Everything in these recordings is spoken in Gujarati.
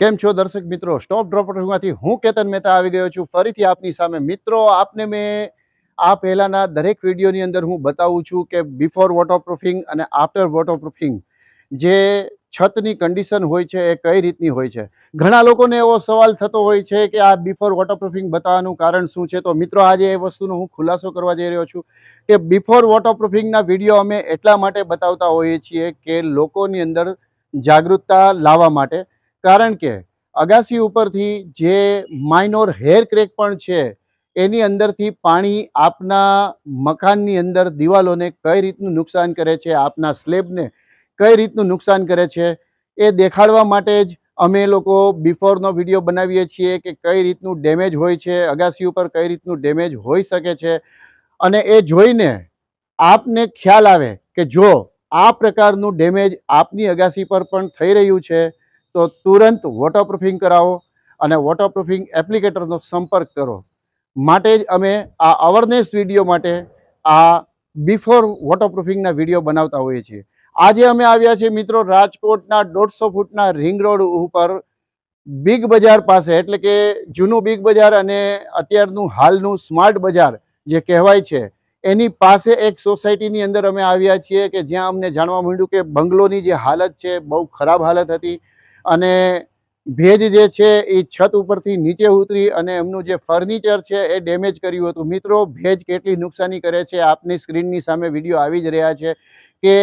કેમ છો દર્શક મિત્રો? સ્ટોપ ડ્રોપરમાંથી હું કેતન મહેતા આવી ગયો છું. ફરીથી આપની સામે. મિત્રો, આપને મેં આ પહેલાંના દરેક વિડીયોની અંદર હું બતાવું છું કે બિફોર વોટરપ્રૂફિંગ અને આફ્ટર વોટરપ્રૂફિંગ જે છતની કન્ડિશન હોય છે એ કઈ રીતની હોય છે? ઘણા લોકોને એવો સવાલ થતો હોય છે કે આ બિફોર વોટરપ્રૂફિંગ બતાવવાનું કારણ શું છે? તો મિત્રો, આજે એ વસ્તુનો હું ખુલાસો કરવા જઈ રહ્યો છું કે બિફોર વોટરપ્રૂફિંગના વીડિયો અમે એટલા માટે બતાવતા હોઈએ છીએ કે લોકોની અંદર જાગૃતતા લાવવા માટે કારણ કે અગાસી ઉપરથી જે માઇનોર હેર ક્રેક પણ છે, એની અંદરથી પાણી આપના મકાનની અંદર દિવાલોને કઈ રીતનું નુકસાન કરે છે, આપના સ્લેબને કઈ રીતનું નુકસાન કરે છે, એ દેખાડવા માટે જ અમે લોકો બિફોરનો વીડિયો બનાવીએ છીએ કે કઈ રીતનું ડેમેજ હોય છે, અગાસી ઉપર કઈ રીતનું ડેમેજ હોઈ શકે છે. અને એ જોઈને આપને ખ્યાલ આવે કે જો આ પ્રકારનું ડેમેજ આપની અગાસી પર પણ થઈ રહ્યું છે તો તુરંત વોટરપ્રૂફિંગ કરાવો અને વોટરપ્રૂફિંગ એપ્લિકેટરનો સંપર્ક કરો. માટે જ અમે આ અવેરનેસ વીડિયો માટે આ બિફોર વોટરપ્રૂફિંગના વીડિયો બનાવતા હોઈએ છીએ. આજે અમે આવ્યા છીએ મિત્રો રાજકોટના દોઢસો ફૂટના રિંગ રોડ ઉપર બિગ બજાર પાસે, એટલે કે જૂનું બિગ બજાર અને અત્યારનું હાલનું સ્માર્ટ બજાર જે કહેવાય છે, એની પાસે એક સોસાયટીની અંદર અમે આવ્યા છીએ કે જ્યાં અમને જાણવા મળ્યું કે બંગલોની જે હાલત છે, બહુ ખરાબ હાલત હતી અને ભેજ જે છે એ છત ઉપરથી નીચે ઉતરી અને એમનું જે ફર્નિચર છે એ ડેમેજ કર્યું હતું. મિત્રો, ભેજ કેટલી નુકસાની કરે છે આપની સ્ક્રીનની સામે વીડિયો આવી જ રહ્યા છે કે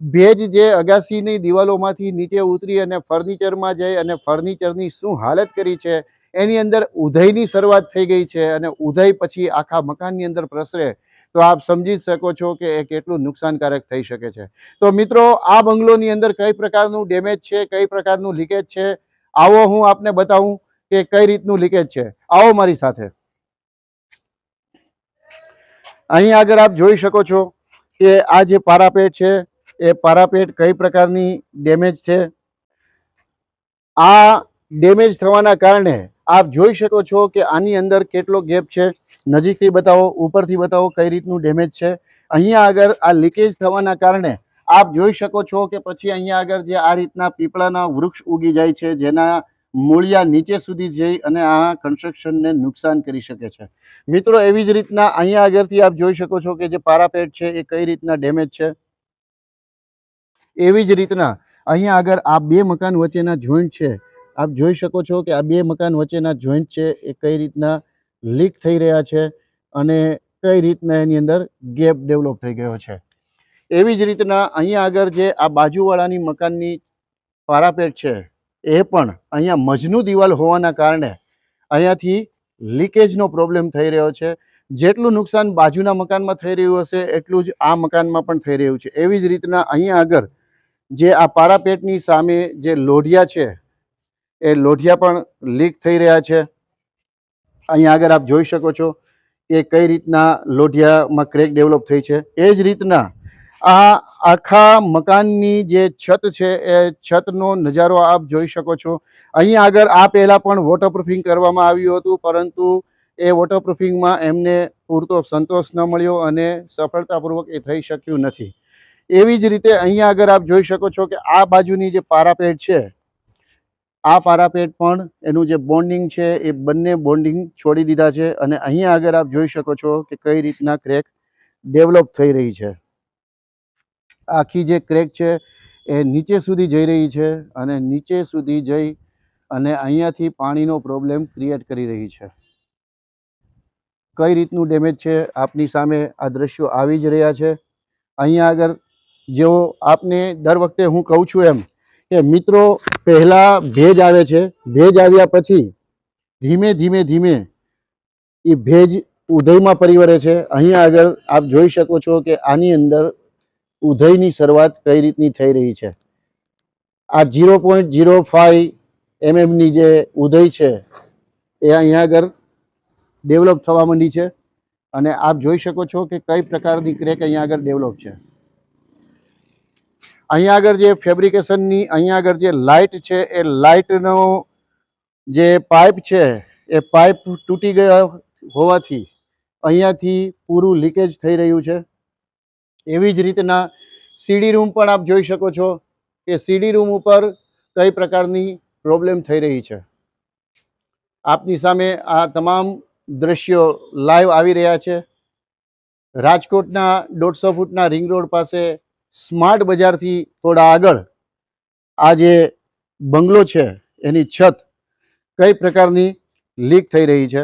ભેજ જે અગાસીની દિવાલોમાંથી નીચે ઉતરી અને ફર્નિચરમાં જઈ અને ફર્નિચરની શું હાલત કરી છે, એની અંદર ઉધયની શરૂઆત થઈ ગઈ છે અને ઉધય પછી આખા મકાનની અંદર પ્રસરે તો આપ સમજી શકો છો કે એ કેટલું નુકસાનકારક થઈ શકે છે. તો મિત્રો, આ બંગલોની અંદર કઈ પ્રકારનું ડેમેજ છે, કઈ પ્રકારનું લીકેજ છે? આવો હું આપને બતાવું કે કઈ રીતનું લીકેજ છે. આવો મારી સાથે. અહીં આગળ આપ જોઈ શકો છો કે આ જે પારાપેટ છે, એ પારાપેટ કઈ પ્રકારની ડેમેજ છે? આ ડેમેજ થવાના કારણે આપ જોઈ શકો છો કે આની અંદર કેટલો ગેપ છે. નજીકથી બતાવો, ઉપરથી બતાવો કઈ રીતનું ડેમેજ છે. અહીંયા આગળ આ લીકેજ થવાના કારણે આપ જોઈ શકો છો કે પછી અહીંયા આગળ જે આ રીતના પીપળાના વૃક્ષ ઉગી જાય છે, જેના મૂળિયા નીચે સુધી જઈ અને આ કન્સ્ટ્રક્શનને નુકસાન કરી શકે છે. મિત્રો, એવી જ રીતના અહીંયા આગળથી આપ જોઈ શકો છો કે જે પારાપેટ છે એ કઈ રીતના ડેમેજ છે. એવી જ રીતના અહીંયા આગળ આ બે મકાન વચ્ચેના જોઈન્ટ છે. આપ જોઈ શકો છો કે આ બે મકાન વચ્ચેના જોઈન્ટ છે, એ કઈ રીતના લીક થઈ રહ્યા છે અને કઈ રીતના એની અંદર ગેપ ડેવલપ થઈ ગયો છે. એવી જ રીતના અહીંયા આગળ જે આ બાજુવાળાની મકાનની પારાપેટ છે, એ પણ અહીંયા મજનું દિવાલ હોવાના કારણે અહીંયાથી લીકેજનો પ્રોબ્લેમ થઈ રહ્યો છે. જેટલું નુકસાન બાજુના મકાનમાં થઈ રહ્યું હશે, એટલું જ આ મકાનમાં પણ થઈ રહ્યું છે. એવી જ રીતના અહીંયા આગળ જે આ પારાપેટની સામે જે લોઢિયા છે એ લોઢિયા પણ લીક થઈ રહ્યા છે. અહીંયા આગળ આપ જોઈ શકો છો કે કઈ રીતના લોઢિયામાં ક્રેક ડેવલપ થઈ છે. એ જ રીતના આ આખા મકાનની જે છત છે, એ છતનો નજારો આપ જોઈ શકો છો. અહીંયા આગળ આ પહેલાં પણ વોટરપ્રૂફિંગ કરવામાં આવ્યું હતું, પરંતુ એ વોટરપ્રૂફિંગમાં એમને પૂરતો સંતોષ ન મળ્યો અને સફળતાપૂર્વક એ થઈ શક્યું નથી. એવી જ રીતે અહીંયા આગળ આપ જોઈ શકો છો કે આ બાજુની જે પારાપેટ છે આ પારાપેટ પણ એનું જે બોન્ડિંગ છે, એ બંને બોન્ડિંગ છોડી દીધા છે અને અહીંયા આગળ આપ જોઈ શકો છો કે કઈ રીતના ક્રેક ડેવલપ થઈ રહી છે. આખી જે ક્રેક છે, એ નીચે સુધી જઈ રહી છે અને નીચે સુધી જઈ અને અહીંયાથી પાણીનો પ્રોબ્લેમ ક્રિએટ કરી રહી છે. કઈ રીતનું ડેમેજ છે, આપની સામે આ દ્રશ્યો આવી જ રહ્યા છે. અહીંયા આગળ જેવો આપને દર વખતે હું કહું છું એમ કે મિત્રો, પહેલાં ભેજ આવે છે. ભેજ આવ્યા પછી ધીમે ધીમે ધીમે એ ભેજ ઉદયમાં પરિવરે છે. અહીંયા આગળ આપ જોઈ શકો છો કે આની અંદર ઉદયની શરૂઆત કઈ રીતની થઈ રહી છે. આ ઝીરો પોઈન્ટ ઝીરો ફાઈવ એમએમની જે ઉદય છે, એ અહીંયા આગળ ડેવલપ થવા માંડી છે. અને આપ જોઈ શકો છો કે કઈ પ્રકારની ક્રેક અહીંયા આગળ ડેવલપ છે. અહીંયા આગળ જે ફેબ્રિકેશનની અહીંયા આગળ જે લાઇટ છે, એ લાઇટનો જે પાઇપ છે, એ પાઇપ તૂટી ગયા હોવાથી અહીંયાથી પૂરું લીકેજ થઈ રહ્યું છે. એવી જ રીતના સીડી રૂમ પણ આપ જોઈ શકો છો કે સીડી રૂમ ઉપર કઈ પ્રકારની પ્રોબ્લેમ થઈ રહી છે. આપની સામે આ તમામ દ્રશ્યો લાઈવ આવી રહ્યા છે. રાજકોટના દોઢસો ફૂટના રિંગ રોડ પાસે સ્માર્ટ બજારથી થોડા આગળ આ જે બંગલો છે, એની છત કઈ પ્રકારની લીક થઈ રહી છે?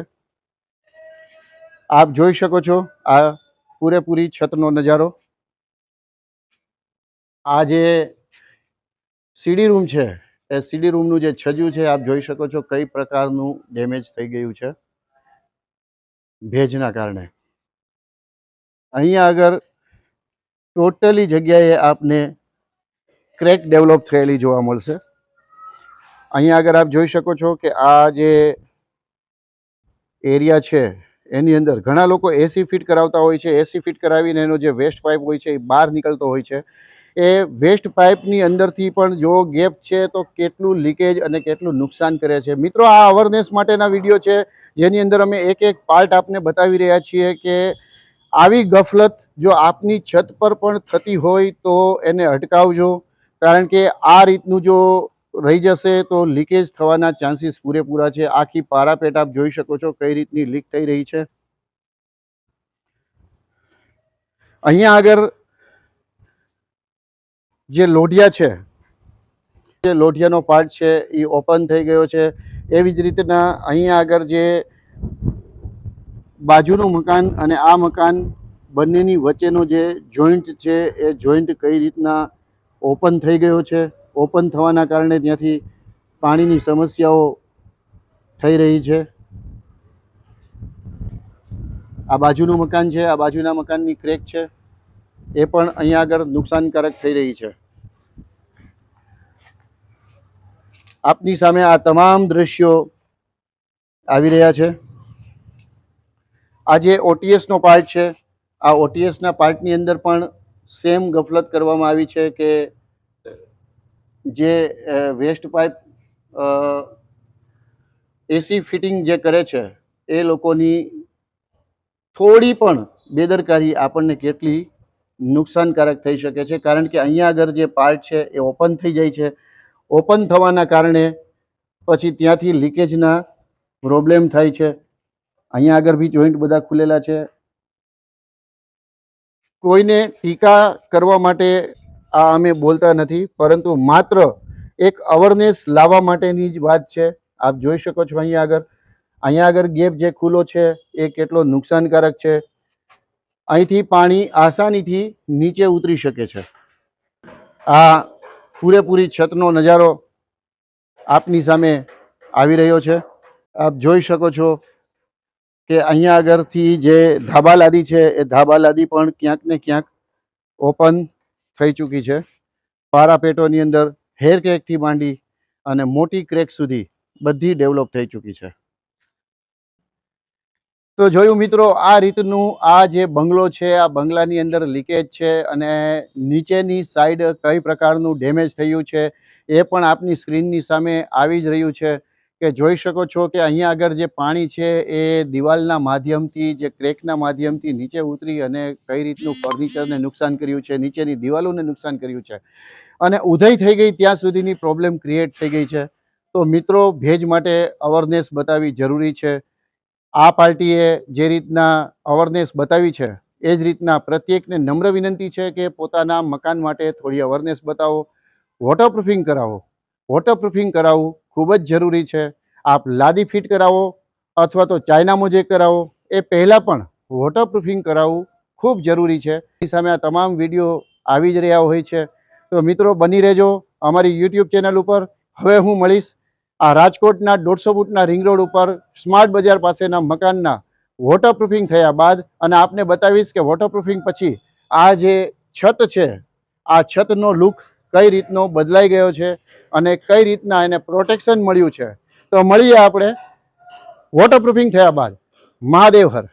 આપ જોઈ શકો છો આ પૂરેપૂરી છતનો નજારો. આ જે સીડી રૂમ છે, એ સીડી રૂમનું જે છજ્યું છે, આપ જોઈ શકો છો કઈ પ્રકારનું ડેમેજ થઈ ગયું છે. ભેજના કારણે. અહીંયા આગળ ટોટલી જગ્યાએ આપને ક્રેક ડેવલપ થયેલી જોવા મળશે. અહીંયા આગળ આપ જોઈ શકો છો કે આ જે એરિયા છે, એની અંદર ઘણા લોકો એસી ફિટ કરાવતા હોય છે. એસી ફિટ કરાવીને એનો જે વેસ્ટ પાઇપ હોય છે એ બહાર નીકળતો હોય છે. એ વેસ્ટ પાઇપની અંદરથી પણ જો ગેપ છે તો કેટલું લીકેજ અને કેટલું નુકસાન કરે છે. મિત્રો, આ અવેરનેસ માટેના વીડિયો છે, જેની અંદર અમે એક એક પાર્ટ આપને બતાવી રહ્યા છીએ કે આવી ગફલત જો આપની છત પર પણ થતી હોય તો એને અટકાવજો. કારણ કે આ રીતનું જો રહી જશે તો લીકેજ થવાના ચાન્સીસ પૂરેપૂરા છે. આખી પારાપેટ આપ જોઈ શકો છો કઈ રીતની લીક થઈ રહી છે. અહીંયા આગળ જે લોઢિયા છે, જે લોઢિયાનો પાર્ટ છે એ ઓપન થઈ ગયો છે. એવી જ રીતના અહીંયા આગળ જે બાજુનું મકાન અને આ મકાન બંનેની વચ્ચેનો જે જોઈન્ટ છે, એ જોઈન્ટ કઈ રીતના ઓપન થઈ ગયો છે? ઓપન થવાના કારણે ત્યાંથી પાણીની સમસ્યાઓ થઈ રહી છે. આ બાજુનું મકાન છે, આ બાજુના મકાનની ક્રેક છે. એ પણ અહીંયા આગળ નુકસાનકારક થઈ રહી છે. આપની સામે આ તમામ દ્રશ્યો આવી રહ્યા છે. આ જે ઓટીએસનો પાર્ટ છે. આ ઓટીએસના પાર્ટની અંદર પણ સેમ ગફલત કરવામાં આવી છે કે જે વેસ્ટ પાઇપ એસી ફિટિંગ જે કરે છે, એ લોકોની થોડી પણ બેદરકારી આપણને કેટલી નુકસાનકારક થઈ શકે છે. કારણ કે અહીંયા આગળ જે પાર્ટ છે એ ઓપન થઈ જાય છે. ઓપન થવાના કારણે પછી ત્યાંથી લીકેજના પ્રોબ્લેમ થાય છે. અહીંયા આગળ બી જોઈન્ટ બધા ખુલેલા છે. કોઈને ટીકા કરવા માટે આ અમે બોલતા નથી, પરંતુ માત્ર એક અવેરનેસ લાવવા માટેની જ વાત છે. આપ જોઈ શકો છો અહીંયા આગળ. અહીંયા આગળ ગેપ જે ખુલ્લો છે એ કેટલો નુકસાનકારક છે. અહીંથી પાણી આસાનીથી નીચે ઉતરી શકે છે. આ પૂરેપૂરી છતનો નજારો આપની સામે આવી રહ્યો છે. આપ જોઈ શકો છો કે અહીંયા આગળથી જે ધાબા લાદી છે, એ ધાબા લાદી પણ ક્યાંક ને ક્યાંક ઓપન થઈ ચૂકી છે. પારાપેટોની અંદર હેર ક્રેકથી માંડી અને મોટી ક્રેક સુધી બધી ડેવલપ થઈ ચૂકી છે. તો જોયું મિત્રો, આ રીતનું આ જે બંગલો છે, આ બંગલાની અંદર લીકેજ છે અને નીચેની સાઈડ કઈ પ્રકારનું ડેમેજ થયું છે, એ પણ આપની સ્ક્રીનની સામે આવી જ રહ્યું છે. કે જોઈ શકો છો કે અહીંયા આગળ જે પાણી છે એ દિવાલના માધ્યમથી, જે ક્રેકના માધ્યમથી નીચે ઉતરી અને કઈ રીતનું ફર્નિચરને નુકસાન કર્યું છે, નીચેની દિવાલોને નુકસાન કર્યું છે. અને ઉધઈ થઈ ગઈ ત્યાં સુધીની પ્રોબ્લેમ ક્રિએટ થઈ ગઈ છે. તો મિત્રો, ભેજ માટે અવેરનેસ બતાવવી જરૂરી છે. આ પાર્ટીએ જે રીતના અવેરનેસ બતાવી છે, એ જ રીતના પ્રત્યેકને નમ્ર વિનંતી છે કે પોતાના મકાન માટે થોડી અવેરનેસ બતાવો. વોટરપ્રૂફિંગ કરાવો. વોટરપ્રૂફિંગ કરાવવું ખૂબ જ જરૂરી છે. આપ લાદી ફિટ કરાવો અથવા તો ચાઇના મોજેક કરાવો, એ પહેલાં પણ વોટરપ્રૂફિંગ કરાવવું ખૂબ જરૂરી છે. એ સામે આ તમામ વીડિયો આવી જ રહ્યા હોય છે. તો મિત્રો, બની રહેજો અમારી યુટ્યુબ ચેનલ ઉપર. હવે હું મળીશ આ રાજકોટના દોઢસો ફૂટના રિંગ રોડ ઉપર સ્માર્ટ બજાર પાસેના મકાનના વોટરપ્રૂફિંગ થયા બાદ અને આપને બતાવીશ કે વોટરપ્રૂફિંગ પછી આ જે છત છે, આ છતનો લુક કઈ રીતનો બદલાઈ ગયો છે અને કઈ રીતના એને પ્રોટેક્શન મળ્યું છે. તો મળીએ આપણે. વોટરપ્રૂફિંગ થયા બાદ. મહાદેવ હર.